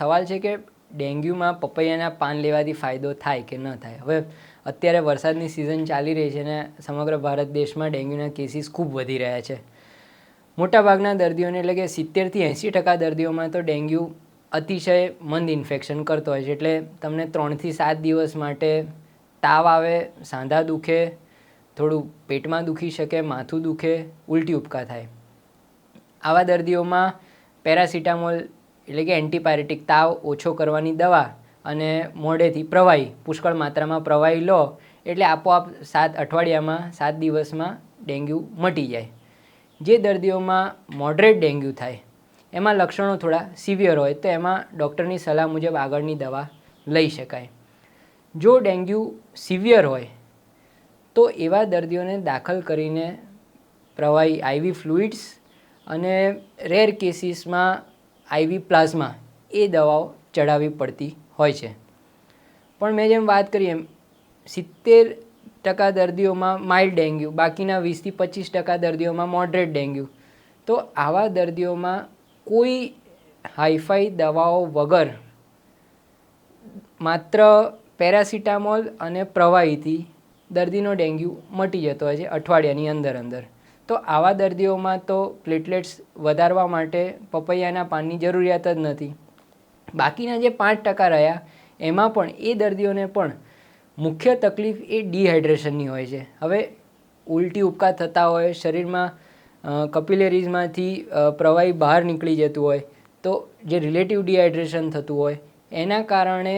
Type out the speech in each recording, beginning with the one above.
સવાલ છે કે ડેન્ગ્યુમાં પપૈયાના પાન લેવાથી ફાયદો થાય કે ન થાય? હવે અત્યારે વરસાદની સિઝન ચાલી રહી છે અને સમગ્ર ભારત દેશમાં ડેન્ગ્યુના કેસીસ ખૂબ વધી રહ્યા છે. મોટાભાગના દર્દીઓને એટલે કે સિત્તેરથી એંસી ટકા દર્દીઓમાં તો ડેન્ગ્યુ અતિશય મંદ ઇન્ફેક્શન કરતો હોય છે. એટલે તમને ત્રણથી સાત દિવસ માટે તાવ આવે, સાંધા દુખે, થોડું પેટમાં દુખી શકે, માથું દુખે, ઉલટી ઉપકા થાય. આવા દર્દીઓમાં પેરાસિટામોલ એટલે કે એન્ટીપાયરેટિક તાવ ઓછો કરવાની દવા અને મોઢેથી પ્રવાહી, પુષ્કળ માત્રામાં પ્રવાહી લો, એટલે આપોઆપ સાત અઠવાડિયામાં, સાત દિવસમાં ડેન્ગ્યુ મટી જાય. જે દર્દીઓમાં મોડરેટ ડેન્ગ્યુ થાય, એમાં લક્ષણો થોડા સિવિયર હોય, તો એમાં ડૉક્ટરની સલાહ મુજબ આગળની દવા લઈ શકાય. જો ડેન્ગ્યુ સિવિયર હોય, તો એવા દર્દીઓને દાખલ કરીને પ્રવાહી આઈવી ફ્લુઇડ્સ અને રેર કેસીસમાં આઈવી પ્લાઝમા એ દવાઓ ચડાવવી પડતી હોય છે. પણ મેં જેમ વાત કરી એમ, સિત્તેર ટકા દર્દીઓમાં માઇલ્ડ ડેન્ગ્યુ, બાકીના વીસથી પચીસ ટકા દર્દીઓમાં મોડરેટ ડેન્ગ્યુ. તો આવા દર્દીઓમાં કોઈ હાઈફાઈ દવાઓ વગર માત્ર પેરાસિટામોલ અને પ્રવાહીથી દર્દીનો ડેન્ગ્યુ મટી જતો હોય છે અઠવાડિયાની અંદર અંદર તો આવા દર્દીઓમાં તો પ્લેટલેટ્સ વધારવા માટે પપૈયાના પાનની જરૂરિયાત જ નથી. બાકીના જે પાંચ ટકા રહ્યા, એમાં પણ એ દર્દીઓને પણ મુખ્ય તકલીફ એ ડિહાઇડ્રેશનની હોય છે. હવે ઉલટી ઉપકા થતા હોય, શરીરમાં કપિલેરીઝમાંથી પ્રવાહી બહાર નીકળી જતું હોય, તો જે રિલેટિવ ડિહાઇડ્રેશન થતું હોય, એના કારણે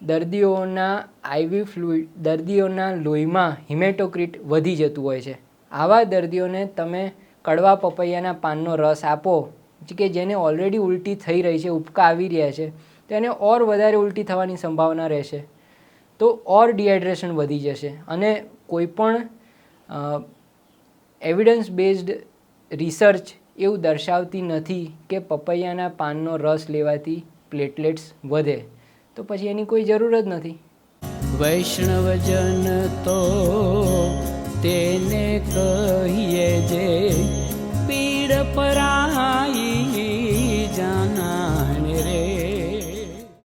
દર્દીઓના આઈવી ફ્લુઇડ, દર્દીઓના લોહીમાં હિમેટોક્રિટ વધી જતું હોય છે. આવા દર્દીઓને તમે કડવા પપૈયાના પાનનો રસ આપો કે જેને ઓલરેડી ઉલટી થઈ રહી છે ઉપકા આવી રહ્યા છે, તો એને ઓર વધારે ઉલટી થવાની સંભાવના રહેશે. તો ઓર ડિહાઇડ્રેશન વધી જશે અને કોઈપણ એવિડન્સ બેઝડ રિસર્ચ એવું દર્શાવતી નથી કે પપૈયાના પાનનો રસ લેવાથી પ્લેટલેટ્સ વધે. તો પછી એની કોઈ જરૂર જ નથી. વૈષ્ણવજન તો તેને કહીએ જે